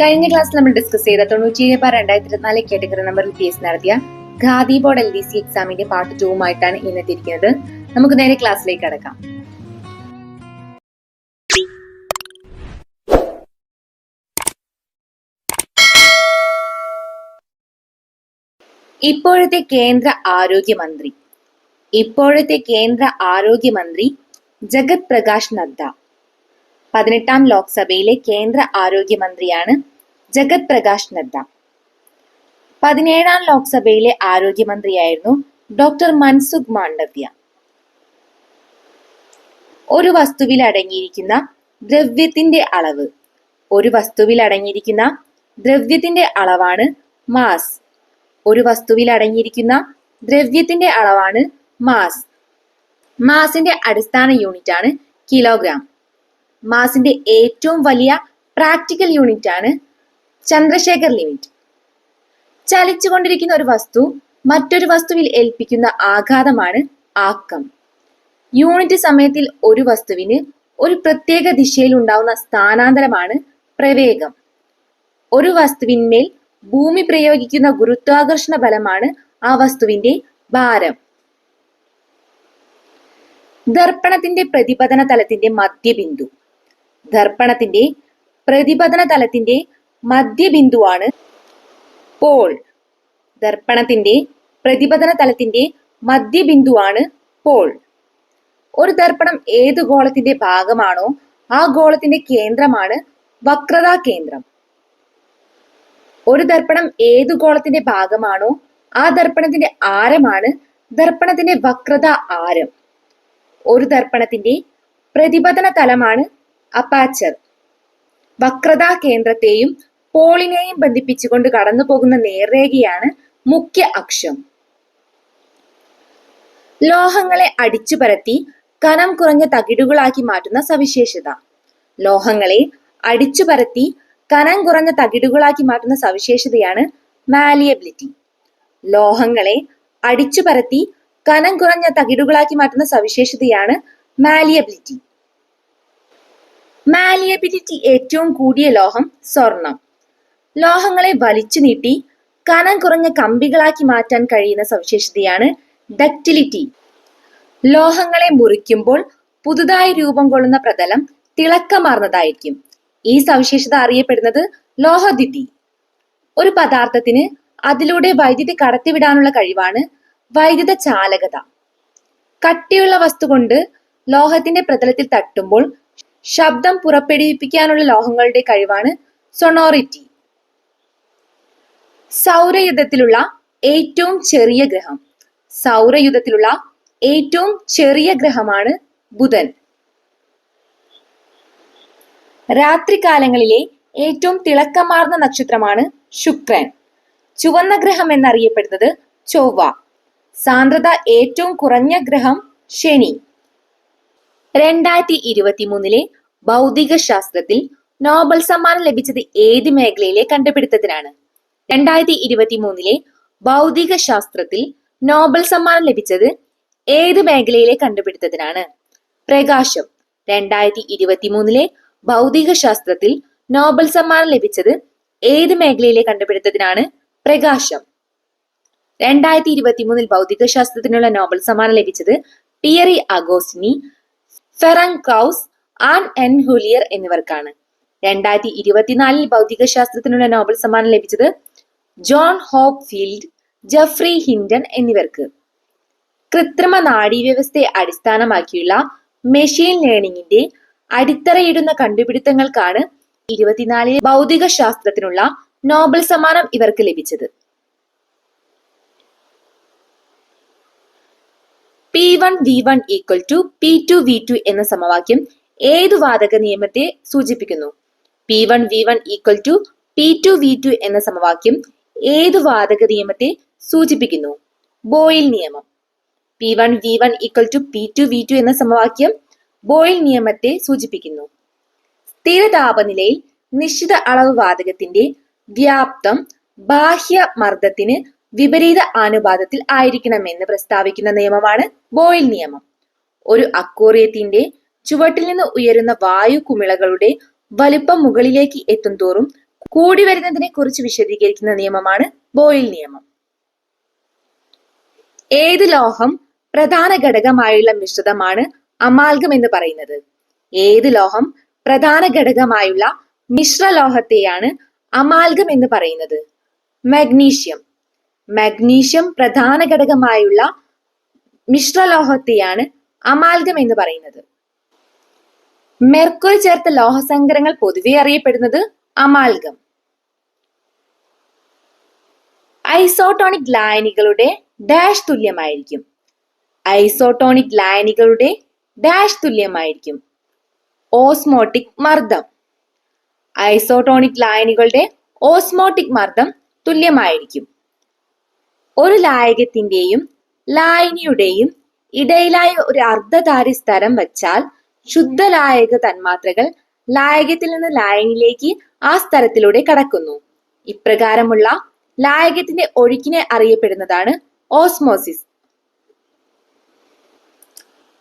കഴിഞ്ഞ ക്ലാസ്സിൽ നമ്മൾ ഡിസ്കസ് ചെയ്ത തൊണ്ണൂറ്റിയേഴ് ബാർ രണ്ടായിരത്തി ഇരുപത്തിനാല് കാറ്റഗറി നമ്പറിൽ പി എസ് നടത്തിയ Khadi board L D C എക്സാമിന്റെ പാർട്ട് ടൂവുമായിട്ടാണ് ഇന്നെത്തിയിരിക്കുന്നത് നമുക്ക് നേരെ ക്ലാസ്സിലേക്ക് കടക്കാം. ഇപ്പോഴത്തെ കേന്ദ്ര ആരോഗ്യമന്ത്രി ഇപ്പോഴത്തെ കേന്ദ്ര ആരോഗ്യമന്ത്രി ജഗത് പ്രകാശ് നദ്ദ. പതിനെട്ടാം ലോക്സഭയിലെ കേന്ദ്ര ആരോഗ്യമന്ത്രിയാണ് ജഗത് പ്രകാശ് നദ്ദ. പതിനേഴാം ലോക്സഭയിലെ ആരോഗ്യമന്ത്രിയായിരുന്നു ഡോക്ടർ മൻസുഖ് മാണ്ഡവ്യ. ഒരു വസ്തുവിൽ അടങ്ങിയിരിക്കുന്ന ദ്രവ്യത്തിന്റെ അളവ്. ഒരു വസ്തുവിൽ അടങ്ങിയിരിക്കുന്ന ദ്രവ്യത്തിന്റെ അളവാണ് മാസ്. ഒരു വസ്തുവിൽ അടങ്ങിയിരിക്കുന്ന ദ്രവ്യത്തിന്റെ അളവാണ് മാസ്. മാസിന്റെ അടിസ്ഥാന യൂണിറ്റ് ആണ് കിലോഗ്രാം. മാസിന്റെ ഏറ്റവും വലിയ പ്രാക്ടിക്കൽ യൂണിറ്റ് ആണ് ചന്ദ്രശേഖർ ലിമിറ്റ്. ചലിച്ചുകൊണ്ടിരിക്കുന്ന ഒരു വസ്തു മറ്റൊരു വസ്തുവിൽ ഏൽപ്പിക്കുന്ന ആഘാതമാണ് ആക്കം. യൂണിറ്റ് സമയത്തിൽ ഒരു വസ്തുവിന് ഒരു പ്രത്യേക ദിശയിൽ ഉണ്ടാവുന്ന സ്ഥാനാന്തരമാണ് പ്രവേഗം. ഒരു വസ്തുവിന്മേൽ ഭൂമി പ്രയോഗിക്കുന്ന ഗുരുത്വാകർഷണ ബലമാണ് ആ വസ്തുവിന്റെ ഭാരം. ദർപ്പണത്തിന്റെ പ്രതിപതന തലത്തിന്റെ മധ്യബിന്ദു. ദർപ്പണത്തിന്റെ പ്രതിപതന തലത്തിന്റെ മധ്യബിന്ദുവാണ് പോൾ. ദർപ്പണത്തിന്റെ പ്രതിപതന തലത്തിന്റെ മധ്യബിന്ദുവാണ് പോൾ. ഒരു ദർപ്പണം ഏത് ഗോളത്തിന്റെ ഭാഗമാണോ ആ ഗോളത്തിന്റെ കേന്ദ്രമാണ് വക്രതാ കേന്ദ്രം. ഒരു ദർപ്പണം ഏത് ഗോളത്തിന്റെ ഭാഗമാണോ ആ ദർപ്പണത്തിന്റെ ആരമാണ് ദർപ്പണത്തിന്റെ വക്രത ആരം. ഒരു ദർപ്പണത്തിന്റെ പ്രതിപതന തലമാണ് അപ്പാച്ചർ. വക്രതാ കേന്ദ്രത്തെയും പോളിനെയും ബന്ധിപ്പിച്ചുകൊണ്ട് കടന്നു പോകുന്ന നേർരേഖയാണ് മുഖ്യ അക്ഷം. ലോഹങ്ങളെ അടിച്ചു പരത്തി കനം കുറഞ്ഞ തകിടുകളാക്കി മാറ്റുന്ന സവിശേഷത. ലോഹങ്ങളെ അടിച്ചു പരത്തി കനം കുറഞ്ഞ തകിടുകളാക്കി മാറ്റുന്ന സവിശേഷതയാണ് മാലിയബിലിറ്റി. ലോഹങ്ങളെ അടിച്ചു പരത്തി കനം കുറഞ്ഞ തകിടുകളാക്കി മാറ്റുന്ന സവിശേഷതയാണ് മാലിയബിലിറ്റി. മാലിയബിലിറ്റി ഏറ്റവും കൂടിയ ലോഹം സ്വർണം ലോഹങ്ങളെ വലിച്ചു നീട്ടി കനം കുറഞ്ഞ കമ്പികളാക്കി മാറ്റാൻ കഴിയുന്ന സവിശേഷതയാണ് ഡക്റ്റിലിറ്റി. ലോഹങ്ങളെ മുറിക്കുമ്പോൾ പുതുതായി രൂപം കൊള്ളുന്ന പ്രതലം തിളക്കമാർന്നതായിരിക്കും. ഈ സവിശേഷത അറിയപ്പെടുന്നത് ലോഹദിതി ഒരു പദാർത്ഥത്തിന് അതിലൂടെ വൈദ്യുതി കടത്തിവിടാനുള്ള കഴിവാണ് വൈദ്യുത ചാലകത. കട്ടിയുള്ള വസ്തു കൊണ്ട് ലോഹത്തിന്റെ പ്രതലത്തിൽ തട്ടുമ്പോൾ ശബ്ദം പുറപ്പെടുവിപ്പിക്കാനുള്ള ലോഹങ്ങളുടെ കഴിവാണ് സൊണോറിറ്റി സൗരയുധത്തിലുള്ള ഏറ്റവും ചെറിയ ഗ്രഹം. സൗരയുധത്തിലുള്ള ഏറ്റവും ചെറിയ ഗ്രഹമാണ് ബുധൻ. രാത്രികാലങ്ങളിലെ ഏറ്റവും തിളക്കമാർന്ന നക്ഷത്രമാണ് ശുക്രൻ. ചുവന്ന ഗ്രഹം എന്നറിയപ്പെടുന്നത് ചൊവ്വ. സാന്ദ്രത ഏറ്റവും കുറഞ്ഞ ഗ്രഹം ശനി. രണ്ടായിരത്തി ഇരുപത്തി മൂന്നിലെ ഭൗതിക ശാസ്ത്രത്തിൽ നോബൽ സമ്മാനം ലഭിച്ചത് ഏത് മേഖലയിലെ കണ്ടുപിടുത്തത്തിനാണ്? രണ്ടായിരത്തി ഇരുപത്തി മൂന്നിലെ ഭൗതിക ശാസ്ത്രത്തിൽ നോബൽ സമ്മാനം ലഭിച്ചത് ഏത് മേഖലയിലെ കണ്ടുപിടുത്തത്തിനാണ്? പ്രകാശം. രണ്ടായിരത്തി ഇരുപത്തി മൂന്നിലെ ഭൗതിക ശാസ്ത്രത്തിൽ നോബൽ സമ്മാനം ലഭിച്ചത് ഏത് മേഖലയിലെ കണ്ടുപിടുത്തത്തിനാണ്? പ്രകാശം. രണ്ടായിരത്തി ഇരുപത്തി മൂന്നിൽ ഭൗതിക ശാസ്ത്രത്തിനുള്ള നോബൽ സമ്മാനം ലഭിച്ചത് Pierre Agostini Ferenc Krausz Anne L'Huillier എന്നിവർക്കാണ്. രണ്ടായിരത്തി ഇരുപത്തിനാലിൽ ഭൗതിക ശാസ്ത്രത്തിനുള്ള നോബൽ സമ്മാനം ലഭിച്ചത് John Hopfield Geoffrey Hinton എന്നിവർക്ക്. കൃത്രിമ നാഡീവ്യവസ്ഥയെ അടിസ്ഥാനമാക്കിയുള്ള മെഷീൻ ലേണിംഗിന്റെ അടിത്തറയിടുന്ന കണ്ടുപിടുത്തങ്ങൾക്കാണ് ഇരുപത്തിനാലിലെ ഭൗതിക ശാസ്ത്രത്തിനുള്ള നോബൽ സമ്മാനം ഇവർക്ക് ലഭിച്ചത്. P one V one equal to P two V two എന്ന സമവാക്യം ഏതു വാതക നിയമത്തെ സൂചിപ്പിക്കുന്നു? P one V one equal to P two V two എന്ന സമവാക്യം ഏതു വാതക നിയമത്തെ സൂചിപ്പിക്കുന്നു? ബോയിൽ നിയമം. P one V one equal to P two V two എന്ന സമവാക്യം ബോയിൽ നിയമത്തെ സൂചിപ്പിക്കുന്നു. സ്ഥിര താപനിലയിൽ നിശ്ചിത അളവ് വാതകത്തിന്റെ വ്യാപ്തം ബാഹ്യ മർദ്ദത്തിന് വിപരീത ആനുപാതത്തിൽ ആയിരിക്കണമെന്ന് പ്രസ്താവിക്കുന്ന നിയമമാണ് ബോയിൽ നിയമം. ഒരു അക്വേറിയത്തിന്റെ ചുവട്ടിൽ നിന്ന് ഉയരുന്ന വായു കുമിളകളുടെ വലുപ്പം മുകളിലേക്ക് എത്തും തോറും കൂടി വരുന്നതിനെ കുറിച്ച് വിശദീകരിക്കുന്ന നിയമമാണ് ബോയിൽ നിയമം. ഏത് ലോഹം പ്രധാന ഘടകമായുള്ള മിശ്രിതമാണ് അമാൽഗം എന്ന് പറയുന്നത്? ഏത് ലോഹം പ്രധാന ഘടകമായുള്ള മിശ്രലോഹത്തെയാണ് അമാൽഗം എന്ന് പറയുന്നത്? മഗ്നീഷ്യം. മഗ്നീഷ്യം പ്രധാന ഘടകമായുള്ള മിശ്രലോഹത്തെയാണ് അമാൽഗം എന്ന് പറയുന്നത്. മെർക്കുറി ചേർത്ത ലോഹസങ്കരങ്ങൾ പൊതുവെ അറിയപ്പെടുന്നത് അമാൽഗം. ഐസോട്ടോണിക് ലായനികളുടെ ഡാഷ് തുല്യമായിരിക്കും. ഐസോട്ടോണിക് ലായനികളുടെ ഡാഷ് തുല്യമായിരിക്കും. ഓസ്മോട്ടിക് മർദ്ദം. ഐസോട്ടോണിക് ലായനികളുടെ ഓസ്മോട്ടിക് മർദ്ദം തുല്യമായിരിക്കും. ഒരു ലായകത്തിന്റെയും ലായനിയുടെയും ഇടയിലായ ഒരു അർദ്ധധാരി സ്ഥലം വച്ചാൽ ശുദ്ധലായക തന്മാത്രകൾ ലായകത്തിൽ നിന്ന് ലായനിലേക്ക് ആ സ്ഥലത്തിലൂടെ കടക്കുന്നു. ഇപ്രകാരമുള്ള ലായകത്തിന്റെ ഒഴുക്കിനെ അറിയപ്പെടുന്നതാണ് ഓസ്മോസിസ്.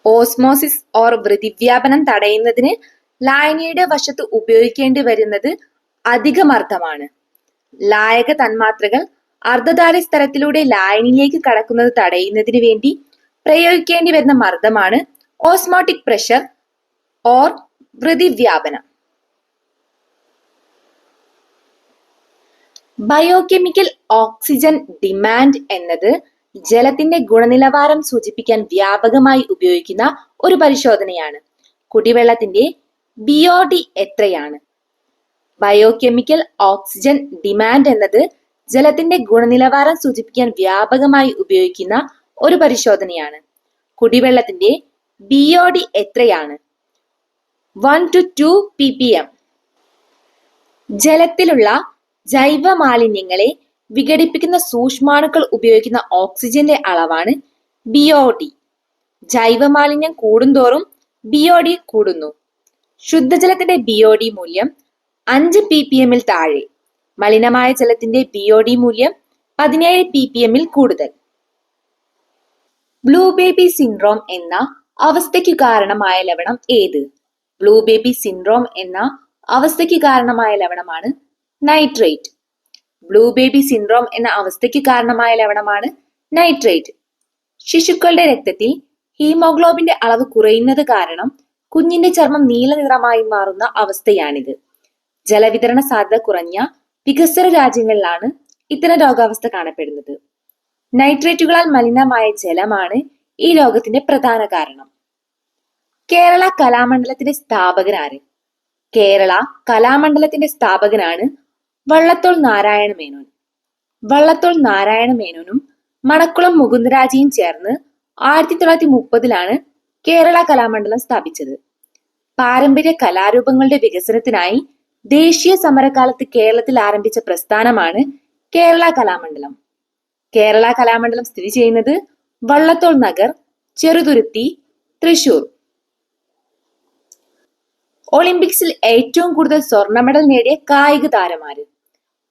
ഓസ്മോസിസ് ഓർ വൃതിവ്യാപനം തടയുന്നതിന് ലായനിയുടെ വശത്ത് ഉപയോഗിക്കേണ്ടി വരുന്നത് അധികമർദ്ദമാണ് ലായക തന്മാത്രകൾ അർദ്ധധാരി സ്ഥലത്തിലൂടെ ലായനിയിലേക്ക് കടക്കുന്നത് തടയുന്നതിന് വേണ്ടി പ്രയോഗിക്കേണ്ടി വരുന്ന മർദ്ദമാണ് ഓസ്മോട്ടിക് പ്രഷർ ഓർ വൃതിവ്യാപനം ബയോകെമിക്കൽ ഓക്സിജൻ ഡിമാൻഡ് എന്നത് ജലത്തിന്റെ ഗുണനിലവാരം സൂചിപ്പിക്കാൻ വ്യാപകമായി ഉപയോഗിക്കുന്ന ഒരു പരിശോധനയാണ്. കുടിവെള്ളത്തിന്റെ ബിഒഡി എത്രയാണ്? ബയോകെമിക്കൽ ഓക്സിജൻ ഡിമാൻഡ് എന്നത് ജലത്തിന്റെ ഗുണനിലവാരം സൂചിപ്പിക്കാൻ വ്യാപകമായി ഉപയോഗിക്കുന്ന ഒരു പരിശോധനയാണ്. കുടിവെള്ളത്തിന്റെ ബിഒഡി എത്രയാണ്? One to two P P M. ജലത്തിലുള്ള ജൈവ മാലിന്യങ്ങളെ വിഘടിപ്പിക്കുന്ന സൂക്ഷ്മാണുക്കൾ ഉപയോഗിക്കുന്ന ഓക്സിജന്റെ അളവാണ് ബിഒഡി ജൈവമാലിന്യം കൂടുന്തോറും ബിഒഡി കൂടുന്നു. ശുദ്ധജലത്തിന്റെ ബിഒഡി മൂല്യം അഞ്ച് പി പി എമ്മിൽ താഴെ. മലിനമായ ജലത്തിന്റെ ബിഒഡി മൂല്യം പതിനേഴ് പി പി എമ്മിൽ കൂടുതൽ. ബ്ലൂ ബേബി സിൻഡ്രോം എന്ന അവസ്ഥയ്ക്ക് കാരണമായ ലവണം ഏത്? ബ്ലൂ ബേബി സിൻഡ്രോം എന്ന അവസ്ഥയ്ക്ക് കാരണമായ ലവണമാണ് നൈട്രേറ്റ് ബ്ലൂ ബേബി സിൻഡ്രോം എന്ന അവസ്ഥയ്ക്ക് കാരണമായ ലവണമാണ് നൈട്രേറ്റ് ശിശുക്കളുടെ രക്തത്തിൽ ഹീമോഗ്ലോബിന്റെ അളവ് കുറയുന്നത് കാരണം കുഞ്ഞിന്റെ ചർമ്മം നീല നിറമായി മാറുന്ന അവസ്ഥയാണിത്. ജലവിതരണ സാധ്യത കുറഞ്ഞ വികസ്വര രാജ്യങ്ങളിലാണ് ഇത്തരം രോഗാവസ്ഥ കാണപ്പെടുന്നത്. നൈട്രേറ്റുകളാൽ മലിനമായ ജലമാണ് ഈ രോഗത്തിന്റെ പ്രധാന കാരണം. കേരള കലാമണ്ഡലത്തിന്റെ സ്ഥാപകനാര്? കേരള കലാമണ്ഡലത്തിന്റെ സ്ഥാപകനാണ് വള്ളത്തോൾ നാരായണ മേനോൻ. വള്ളത്തോൾ നാരായണ മേനോനും മണക്കുളം മുകുന്ദരാജയും ചേർന്ന് ആയിരത്തി തൊള്ളായിരത്തി മുപ്പതിലാണ് കേരള കലാമണ്ഡലം സ്ഥാപിച്ചത്. പാരമ്പര്യ കലാരൂപങ്ങളുടെ വികസനത്തിനായി ദേശീയ സമരകാലത്ത് കേരളത്തിൽ ആരംഭിച്ച പ്രസ്ഥാനമാണ് കേരള കലാമണ്ഡലം. കേരള കലാമണ്ഡലം സ്ഥിതി ചെയ്യുന്നത് വള്ളത്തോൾ നഗർ ചെറുതുരുത്തി തൃശൂർ. ഒളിമ്പിക്സിൽ ഏറ്റവും കൂടുതൽ സ്വർണ മെഡൽ നേടിയ കായിക താരമാര്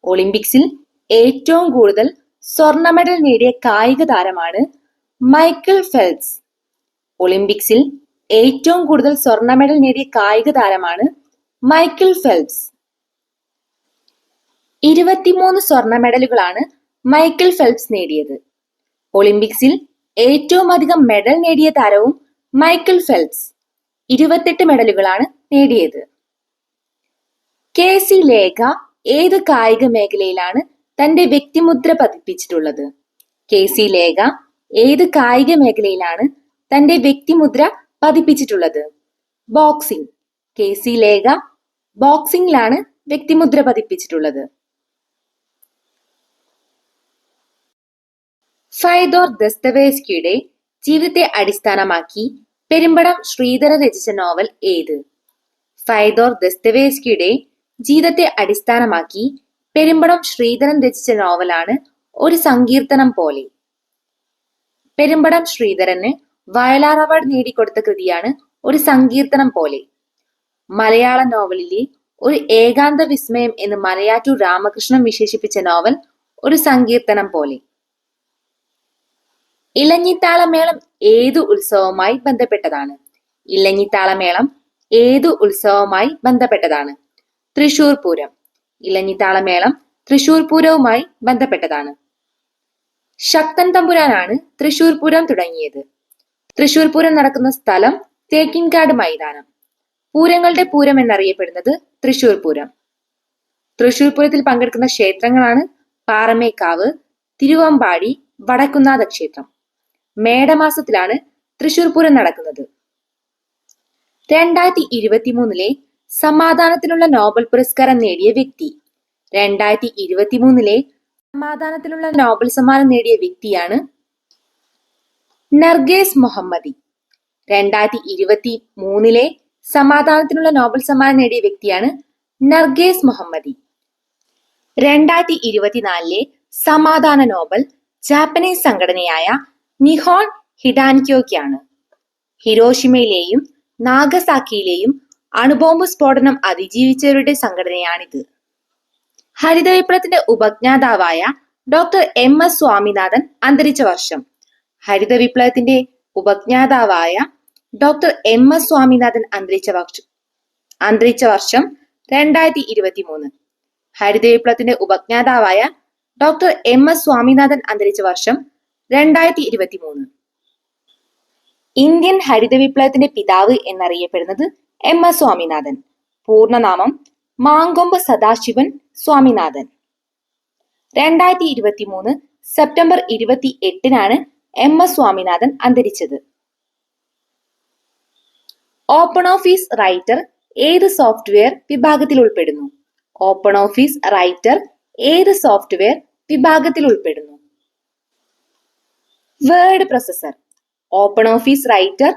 ഒളിമ്പിക്സിൽ ഏറ്റവും കൂടുതൽ സ്വർണ മെഡൽ നേടിയ കായിക താരമാണ് മൈക്കിൾ ഫെൽസ് ഒളിമ്പിക്സിൽ ഏറ്റവും കൂടുതൽ സ്വർണ മെഡൽ നേടിയ കായിക താരമാണ് മൈക്കിൾ ഫെൽസ് ഇരുപത്തിമൂന്ന് സ്വർണ മെഡലുകളാണ് മൈക്കിൾ ഫെൽപ്സ് നേടിയത്. ഒളിമ്പിക്സിൽ ഏറ്റവും അധികം മെഡൽ നേടിയ താരവും മൈക്കിൾ ഫെൽപ്സ് ഇരുപത്തെട്ട് മെഡലുകളാണ് നേടിയത്. കെ സി ലേഖ ഏത് കായിക മേഖലയിലാണ് തന്റെ വ്യക്തിമുദ്ര പതിപ്പിച്ചിട്ടുള്ളത്? കെ സി ലേഖ ഏത് കായിക മേഖലയിലാണ് തന്റെ വ്യക്തിമുദ്ര പതിപ്പിച്ചിട്ടുള്ളത്? ബോക്സിംഗ്. കെ സി ലേഖ ബോക്സിംഗിലാണ് വ്യക്തിമുദ്ര പതിപ്പിച്ചിട്ടുള്ളത്. ഫൈദോർ ദസ്തവേസ്കിയുടെ ജീവിതത്തെ അടിസ്ഥാനമാക്കി പെരുമ്പടം ശ്രീധര രചിച്ച നോവൽ ഏത്? ഫൈദോർ ദസ്തവേസ്കിയുടെ ജീവിതത്തെ അടിസ്ഥാനമാക്കി പെരുമ്പടം ശ്രീധരൻ രചിച്ച നോവലാണ് ഒരു സങ്കീർത്തനം പോലെ. പെരുമ്പടം ശ്രീധരന് വയലാർ അവാർഡ് നേടിക്കൊടുത്ത കൃതിയാണ് ഒരു സങ്കീർത്തനം പോലെ. മലയാള നോവലിലെ ഒരു ഏകാന്ത വിസ്മയം എന്ന് മലയാറ്റൂർ രാമകൃഷ്ണൻ വിശേഷിപ്പിച്ച നോവൽ ഒരു സങ്കീർത്തനം പോലെ. ഇലഞ്ഞിത്താളമേളം ഏതു ഉത്സവവുമായി ബന്ധപ്പെട്ടതാണ്. ഇലഞ്ഞിത്താളമേളം ഏതു ഉത്സവവുമായി ബന്ധപ്പെട്ടതാണ്? തൃശൂർ പൂരം ഇലഞ്ഞിത്താളമേളം തൃശൂർ പൂരവുമായി ബന്ധപ്പെട്ടതാണ്. ശക്തൻ തമ്പുരാനാണ് തൃശൂർ പൂരം തുടങ്ങിയത്. തൃശൂർ പൂരം നടക്കുന്ന സ്ഥലം തേക്കിൻകാട് മൈതാനം. പൂരങ്ങളുടെ പൂരം എന്നറിയപ്പെടുന്നത് തൃശൂർ പൂരം. തൃശൂർ പൂരത്തിൽ പങ്കെടുക്കുന്ന ക്ഷേത്രങ്ങളാണ് പാറമേക്കാവ് തിരുവമ്പാടി വടക്കുന്നാഥ ക്ഷേത്രം. മേടമാസത്തിലാണ് തൃശൂർ പൂരം നടക്കുന്നത്. രണ്ടായിരത്തി ഇരുപത്തി മൂന്നിലെ സമാധാനത്തിനുള്ള നോബൽ പുരസ്കാരം നേടിയ വ്യക്തി. രണ്ടായിരത്തി ഇരുപത്തി മൂന്നിലെ സമാധാനത്തിനുള്ള നോബൽ സമ്മാനം നേടിയ വ്യക്തിയാണ് നർഗേസ് മുഹമ്മദി. രണ്ടായിരത്തി ഇരുപത്തി മൂന്നിലെ സമാധാനത്തിനുള്ള നോബൽ സമ്മാനം നേടിയ വ്യക്തിയാണ് നർഗേസ് മുഹമ്മദി. രണ്ടായിരത്തി ഇരുപത്തിനാലിലെ സമാധാന നോബൽ ജാപ്പനീസ് സംഘടനയായ നിഹോൺ ഹിഡാൻക്യോയ്ക്കാണ് ഹിരോഷിമയിലെയും നാഗസാക്കിയിലെയും അണുബോംബ് സ്ഫോടനം അതിജീവിച്ചവരുടെ സംഘടനയാണിത്. ഹരിത വിപ്ലവത്തിന്റെ ഉപജ്ഞാതാവായ ഡോക്ടർ എം എസ് സ്വാമിനാഥൻ അന്തരിച്ച വർഷം. ഹരിത വിപ്ലവത്തിന്റെ ഉപജ്ഞാതാവായ ഡോക്ടർ എം എസ് സ്വാമിനാഥൻ അന്തരിച്ച വർഷം അന്തരിച്ച വർഷം രണ്ടായിരത്തി ഇരുപത്തി മൂന്ന് ഹരിത വിപ്ലവത്തിന്റെ ഉപജ്ഞാതാവായ ഡോക്ടർ എം എസ് സ്വാമിനാഥൻ അന്തരിച്ച വർഷം രണ്ടായിരത്തി ഇരുപത്തി മൂന്ന് ഇന്ത്യൻ ഹരിത വിപ്ലവത്തിന്റെ പിതാവ് എന്നറിയപ്പെടുന്നത് എം എസ് സ്വാമിനാഥൻ. പൂർണനാമം മാങ്കൊമ്പ് സദാശിവൻ സ്വാമിനാഥൻ. രണ്ടായിരത്തി ഇരുപത്തി മൂന്ന് സെപ്റ്റംബർ ഇരുപത്തി എട്ടിനാണ് എം എസ് സ്വാമിനാഥൻ അന്തരിച്ചത്. ഓപ്പൺ ഓഫീസ് റൈറ്റർ ഏത് സോഫ്റ്റ്വെയർ വിഭാഗത്തിൽ ഉൾപ്പെടുന്നു? ഓപ്പൺ ഓഫീസ് റൈറ്റർ ഏത് സോഫ്റ്റ്വെയർ വിഭാഗത്തിൽ ഉൾപ്പെടുന്നു? Word processor open office writer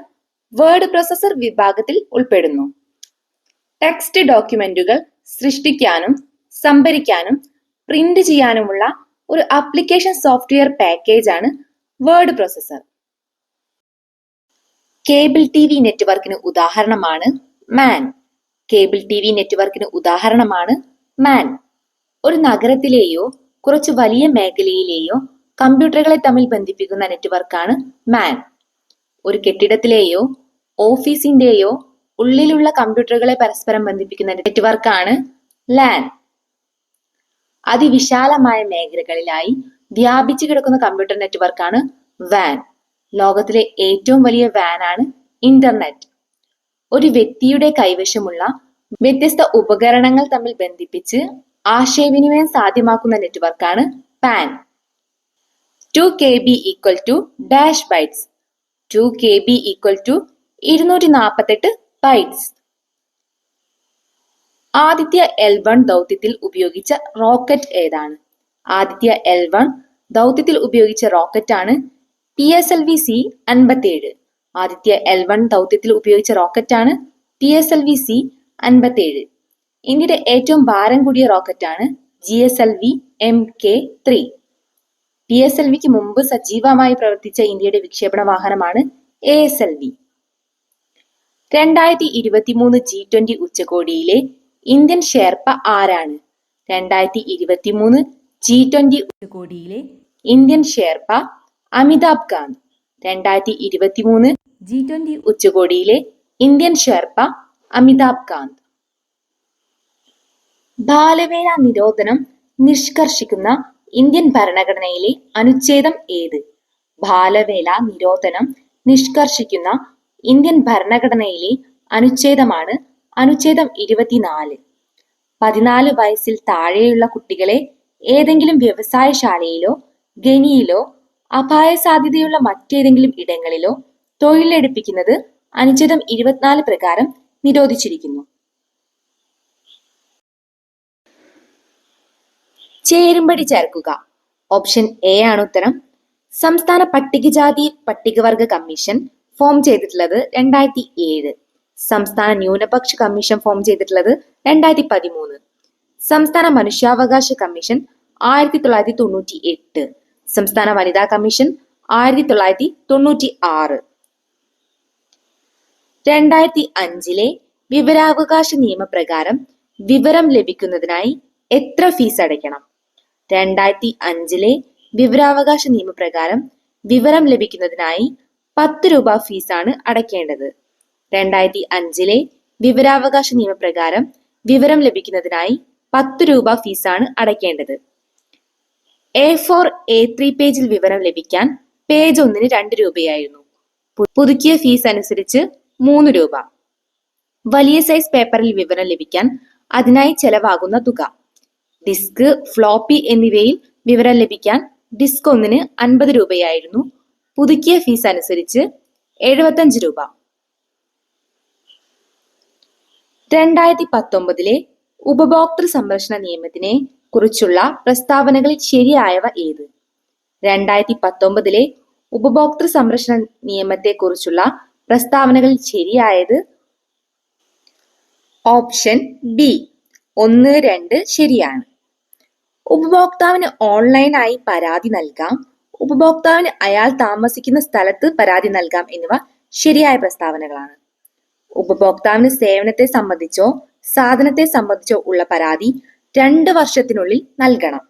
word processor വിഭാഗത്തിൽ ഉൾപ്പെടുന്നു. ടെക്സ്റ്റ് ഡോക്യുമെന്റുകൾ സൃഷ്ടിക്കാനും സംഭരിക്കാനും പ്രിന്റ് ചെയ്യാനുമുള്ള ഒരു ആപ്ലിക്കേഷൻ സോഫ്റ്റ്വെയർ പാക്കേജ് ആണ് word processor. Cable T V നെറ്റ്വർക്കിന് ഉദാഹരണമാണ് മാൻ. കേബിൾ ടി വി നെറ്റ്വർക്കിന് ഉദാഹരണമാണ് മാൻ. ഒരു നഗരത്തിലെയോ കുറച്ച് വലിയ മേഖലയിലെയോ കമ്പ്യൂട്ടറുകളെ തമ്മിൽ ബന്ധിപ്പിക്കുന്ന നെറ്റ്വർക്കാണ് മാൻ. ഒരു കെട്ടിടത്തിലെയോ ഓഫീസിന്റെയോ ഉള്ളിലുള്ള കമ്പ്യൂട്ടറുകളെ പരസ്പരം ബന്ധിപ്പിക്കുന്ന നെറ്റ്വർക്കാണ് ലാൻ. അതിവിശാലമായ മേഖലകളിലായി വ്യാപിച്ചു കിടക്കുന്ന കമ്പ്യൂട്ടർ നെറ്റ്വർക്കാണ് വാൻ. ലോകത്തിലെ ഏറ്റവും വലിയ വാൻ ആണ് ഇന്റർനെറ്റ്. ഒരു വ്യക്തിയുടെ കൈവശമുള്ള വ്യത്യസ്ത ഉപകരണങ്ങൾ തമ്മിൽ ബന്ധിപ്പിച്ച് ആശയവിനിമയം സാധ്യമാക്കുന്ന നെറ്റ്വർക്കാണ് PAN. Two K B equal to dash bytes. Two K B equal to ഇരുന്നൂറ്റി നാൽപ്പത്തെട്ട് ബൈറ്റ്സ് ആദിത്യ എൽ വൺ ദൗത്യത്തിൽ ഉപയോഗിച്ച റോക്കറ്റ് ഏതാണ്? ആദിത്യ എൽ വൺ ദൗത്യത്തിൽ ഉപയോഗിച്ച റോക്കറ്റ് ആണ് P S L V C അൻപത്തിയേഴ്. ആദിത്യ എൽ വൺ ദൗത്യത്തിൽ ഉപയോഗിച്ച റോക്കറ്റ് ആണ് P S L V C അൻപത്തിയേഴ്. ഇന്ത്യയുടെ ഏറ്റവും ഭാരം കൂടിയ ആണ് G S L V M K three P S L വിക്ക് മുമ്പ് സജീവമായി പ്രവർത്തിച്ച ഇന്ത്യയുടെ വിക്ഷേപണ വാഹനമാണ് എ എസ് എൽ വി. രണ്ടായിരത്തി ഇരുപത്തി മൂന്ന് ജി ട്വന്റി ഉച്ചകോടിയിലെ ഇന്ത്യൻ ഷെർപ്പ ആരാണ്? രണ്ടായിരത്തി ഇരുപത്തി മൂന്ന് ജി ട്വന്റി ഉച്ചകോടിയിലെ ഇന്ത്യൻ ഷെർപ്പ അമിതാഭ് കാന്ത്. രണ്ടായിരത്തി ഇരുപത്തി മൂന്ന് ജി ട്വന്റി ഉച്ചകോടിയിലെ ഇന്ത്യൻ ഷെർപ്പ അമിതാഭ് കാന്ത്. ബാലവേല നിരോധനം നിഷ്കർഷിക്കുന്ന ഇന്ത്യൻ ഭരണഘടനയിലെ അനുച്ഛേദം ഏത്? ബാലവേല നിരോധനം നിഷ്കർഷിക്കുന്ന ഇന്ത്യൻ ഭരണഘടനയിലെ അനുച്ഛേദമാണ് അനുച്ഛേദം ഇരുപത്തിനാല്. പതിനാല് വയസ്സിൽ താഴെയുള്ള കുട്ടികളെ ഏതെങ്കിലും വ്യവസായശാലയിലോ ഗനിയിലോ അപായ സാധ്യതയുള്ള മറ്റേതെങ്കിലും ഇടങ്ങളിലോ തൊഴിലെടുപ്പിക്കുന്നത് അനുച്ഛേദം ഇരുപത്തിനാല് പ്രകാരം നിരോധിച്ചിരിക്കുന്നു. ചേരുംപടി ചേർക്കുക. ഓപ്ഷൻ എ ആണ് ഉത്തരം. സംസ്ഥാന പട്ടികജാതി പട്ടികവർഗ കമ്മീഷൻ ഫോം ചെയ്തിട്ടുള്ളത് രണ്ടായിരത്തി ഏഴ് സംസ്ഥാന ന്യൂനപക്ഷ കമ്മീഷൻ ഫോം ചെയ്തിട്ടുള്ളത് രണ്ടായിരത്തി പതിമൂന്ന് സംസ്ഥാന മനുഷ്യാവകാശ കമ്മീഷൻ ആയിരത്തി തൊള്ളായിരത്തി തൊണ്ണൂറ്റി എട്ട് സംസ്ഥാന വനിതാ കമ്മീഷൻ ആയിരത്തി തൊള്ളായിരത്തി തൊണ്ണൂറ്റി ആറ് രണ്ടായിരത്തി അഞ്ചിലെ വിവരാവകാശ നിയമപ്രകാരം വിവരം ലഭിക്കുന്നതിനായി എത്ര ഫീസ് അടയ്ക്കണം? രണ്ടായിരത്തി അഞ്ചിലെ വിവരാവകാശ നിയമപ്രകാരം വിവരം ലഭിക്കുന്നതിനായി പത്ത് രൂപ ഫീസാണ് അടയ്ക്കേണ്ടത്. രണ്ടായിരത്തി അഞ്ചിലെ വിവരാവകാശ നിയമപ്രകാരം വിവരം ലഭിക്കുന്നതിനായി പത്ത് രൂപ ഫീസാണ് അടയ്ക്കേണ്ടത്. എ ഫോർ എ ത്രീ പേജിൽ വിവരം ലഭിക്കാൻ പേജ് ഒന്നിന് രണ്ട് രൂപയായിരുന്നു. പുതുക്കിയ ഫീസ് അനുസരിച്ച് മൂന്ന് രൂപ. വലിയ സൈസ് പേപ്പറിൽ വിവരം ലഭിക്കാൻ അതിനായി ചെലവാകുന്ന തുക. ഡിസ്ക് ഫ്ലോപ്പി എന്നിവയിൽ വിവരം ലഭിക്കാൻ ഡിസ്ക് ഒന്നിന് അൻപത് രൂപയായിരുന്നു. പുതുക്കിയ ഫീസ് അനുസരിച്ച് എഴുപത്തഞ്ച് രൂപ. രണ്ടായിരത്തി പത്തൊമ്പതിലെ ഉപഭോക്തൃ സംരക്ഷണ നിയമത്തിനെ കുറിച്ചുള്ള പ്രസ്താവനകളിൽ ശരിയായവ ഏത്? രണ്ടായിരത്തി പത്തൊമ്പതിലെ ഉപഭോക്തൃ സംരക്ഷണ നിയമത്തെ കുറിച്ചുള്ള പ്രസ്താവനകളിൽ ശരിയായത്? Option B. ഒന്ന് രണ്ട് ശരിയാണ്. ഉപഭോക്താവിന് ഓൺലൈനായി പരാതി നൽകാം. ഉപഭോക്താവിന് അയാൾ താമസിക്കുന്ന സ്ഥലത്ത് പരാതി നൽകാം എന്നിവ ശരിയായ പ്രസ്താവനകളാണ്. ഉപഭോക്താവിന് സേവനത്തെ സംബന്ധിച്ചോ സാധനത്തെ സംബന്ധിച്ചോ ഉള്ള പരാതി രണ്ട് വർഷത്തിനുള്ളിൽ നൽകണം.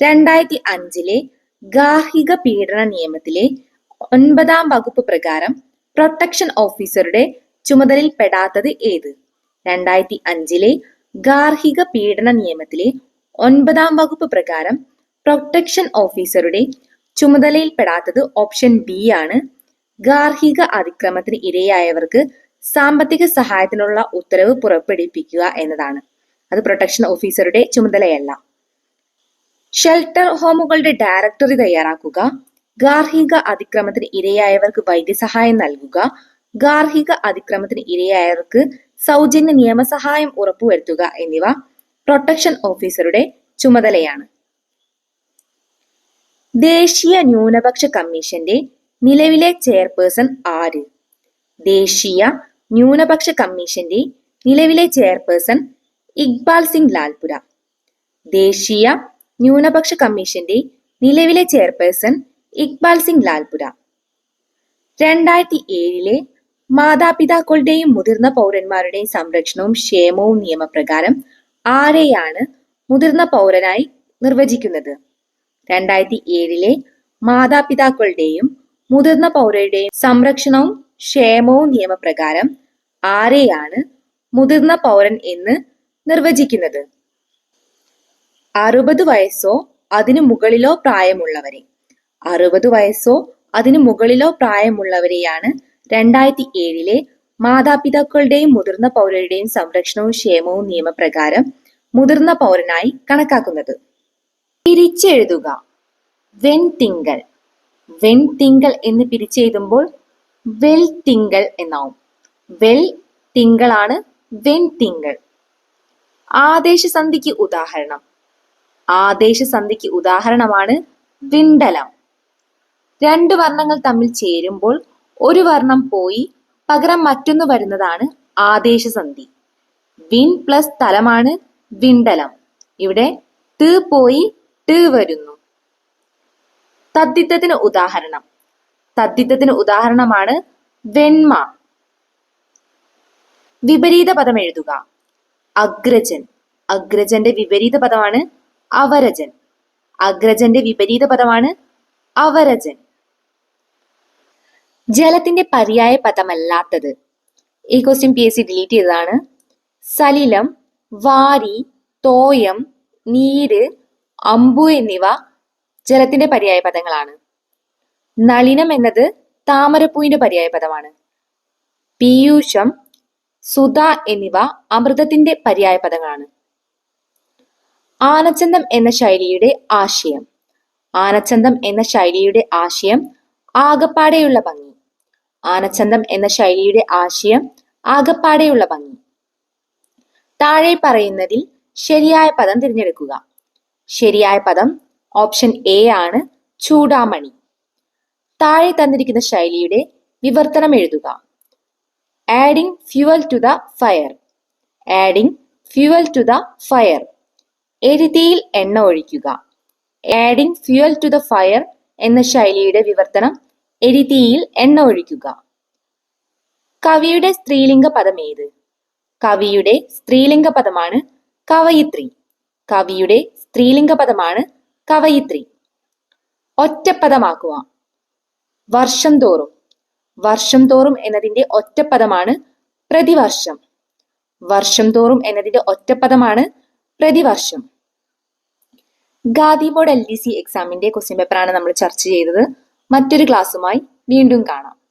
രണ്ടായിരത്തി അഞ്ചിലെ ഗാർഹിക പീഡന നിയമത്തിലെ ഒൻപതാം വകുപ്പ് പ്രകാരം പ്രൊട്ടക്ഷൻ ഓഫീസറുടെ ചുമതലയിൽ പെടാത്തത് ഏത്? രണ്ടായിരത്തി അഞ്ചിലെ ഗാർഹിക പീഡന നിയമത്തിലെ ഒൻപതാം വകുപ്പ് പ്രകാരം പ്രൊട്ടക്ഷൻ ഓഫീസറുടെ ചുമതലയിൽപ്പെടാത്തത് ഓപ്ഷൻ ബി ആണ്. ഗാർഹിക അതിക്രമത്തിന് ഇരയായവർക്ക് സാമ്പത്തിക സഹായത്തിനുള്ള ഉത്തരവ് പുറപ്പെടുവിപ്പിക്കുക എന്നതാണ്. അത് പ്രൊട്ടക്ഷൻ ഓഫീസറുടെ ചുമതലയല്ല. ഷെൽട്ടർ ഹോമുകളുടെ ഡയറക്ടറി തയ്യാറാക്കുക ഗാർഹിക അതിക്രമത്തിന് ഇരയായവർക്ക് വൈദ്യസഹായം നൽകുക ഗാർഹിക അതിക്രമത്തിന് ഇരയായവർക്ക് സൗജന്യ നിയമസഹായം ഉറപ്പുവരുത്തുക എന്നിവ പ്രൊട്ടക്ഷൻ ഓഫീസറുടെ ചുമതലയാണ്. ദേശീയ ന്യൂനപക്ഷ കമ്മീഷന്റെ നിലവിലെ ചെയർപേഴ്സൺ ആര്? ദേശീയ ന്യൂനപക്ഷ കമ്മീഷന്റെ നിലവിലെ ചെയർപേഴ്സൺ ഇക്ബാൽ സിംഗ് ലാൽപുര. ദേശീയ ന്യൂനപക്ഷ കമ്മീഷന്റെ നിലവിലെ ചെയർപേഴ്സൺ ഇക്ബാൽ സിംഗ് ലാൽപുര. രണ്ടായിരത്തി ഏഴിലെ മാതാപിതാക്കളുടെയും മുതിർന്ന പൗരന്മാരുടെയും സംരക്ഷണവും ക്ഷേമവും നിയമപ്രകാരം ആരെയാണ് മുതിർന്ന പൗരനായി നിർവചിക്കുന്നത്? രണ്ടായിരത്തി ഏഴിലെ മാതാപിതാക്കളുടെയും മുതിർന്ന പൗരരുടെയും സംരക്ഷണവും ക്ഷേമവും നിയമപ്രകാരം ആരെയാണ് മുതിർന്ന പൗരൻ എന്ന് നിർവചിക്കുന്നത്? അറുപത് വയസ്സോ അതിനു മുകളിലോ പ്രായമുള്ളവരെ. അറുപത് വയസ്സോ അതിനു മുകളിലോ പ്രായമുള്ളവരെയാണ് രണ്ടായിരത്തി ഏഴിലെ മാതാപിതാക്കളുടെയും മുതിർന്ന പൗരരുടെയും സംരക്ഷണവും ക്ഷേമവും നിയമപ്രകാരം മുതിർന്ന പൗരനായി കണക്കാക്കുന്നത്. പിരിച്ചെഴുതുക. വെൺ തിങ്കൾ വെൺ തിങ്കൾ എന്ന് പിരിച്ചെഴുതുമ്പോൾ വെൽ തിങ്കൾ എന്നാവും. വെൽ തിങ്കളാണ് വെൺതിങ്കൾ ആദേശസന്ധിക്ക് ഉദാഹരണം. ആദേശസന്ധിക്ക് ഉദാഹരണമാണ് വിണ്ടലം. രണ്ട് വർണങ്ങൾ തമ്മിൽ ചേരുമ്പോൾ ഒരു വർണം പോയി പകരം മറ്റൊന്ന് വരുന്നതാണ് ആദേശസന്ധി. Win plus തലമാണ് വിണ്ടലം. ഇവിടെ ട് പോയി ട് വരുന്നു. തദ്ദിത്തത്തിന് ഉദാഹരണം. തദ്ദിത്തത്തിന് ഉദാഹരണമാണ് വെണ്മ. വിപരീത പദം എഴുതുക. അഗ്രജൻ. അഗ്രജന്റെ വിപരീത പദമാണ് അവരജൻ. അഗ്രജന്റെ വിപരീത പദമാണ് അവരജൻ. ജലത്തിന്റെ പര്യായ പദമല്ലാത്തത്. ഈ question P S C delete ചെയ്തതാണ്. സലിലം വാരി തോയം നീര് അമ്പു എന്നിവ ജലത്തിന്റെ പര്യായ പദങ്ങളാണ്. നളിനം എന്നത് താമരപ്പൂവിന്റെ പര്യായ പദമാണ്. പീയൂഷം സുധ എന്നിവ അമൃതത്തിന്റെ പര്യായ പദങ്ങളാണ്. ആനച്ചന്തം എന്ന ശൈലിയുടെ ആശയം. ആനച്ചന്തം എന്ന ശൈലിയുടെ ആശയം ആകപ്പാടെയുള്ള ഭംഗി. ആനച്ചന്തം എന്ന ശൈലിയുടെ ആശയം ആകപ്പാടെയുള്ള ഭംഗി. താഴെ പറയുന്നതിൽ ശരിയായ പദം തിരഞ്ഞെടുക്കുക. ശരിയായ പദം ഓപ്ഷൻ എ ആണ് ചൂടാമണി. താഴെ തന്നിരിക്കുന്ന ശൈലിയുടെ വിവർത്തനം എഴുതുക. Adding fuel to the fire adding fuel to the fire എരുതിയിൽ എണ്ണ ഒഴിക്കുക. Adding fuel to the fire എന്ന ശൈലിയുടെ വിവർത്തനം എരുതിയിൽ എണ്ണ ഒഴിക്കുക. കവിയുടെ സ്ത്രീലിംഗ പദം ഏത്? കവിയുടെ സ്ത്രീലിംഗ പദമാണ് കവയിത്രി. കവിയുടെ സ്ത്രീലിംഗ പദമാണ് കവയിത്രി. ഒറ്റപ്പദമാക്കുക. വർഷം തോറും. വർഷം തോറും എന്നതിന്റെ ഒറ്റപ്പദമാണ് പ്രതിവർഷം. വർഷം തോറും എന്നതിന്റെ ഒറ്റപ്പദമാണ് പ്രതിവർഷം. Khadi board L D C എക്സാമിന്റെ ക്വസ്റ്റ്യൻ പേപ്പറാണ് നമ്മൾ ചർച്ച ചെയ്തത്. മറ്റൊരു ക്ലാസ്സുമായി വീണ്ടും കാണാം.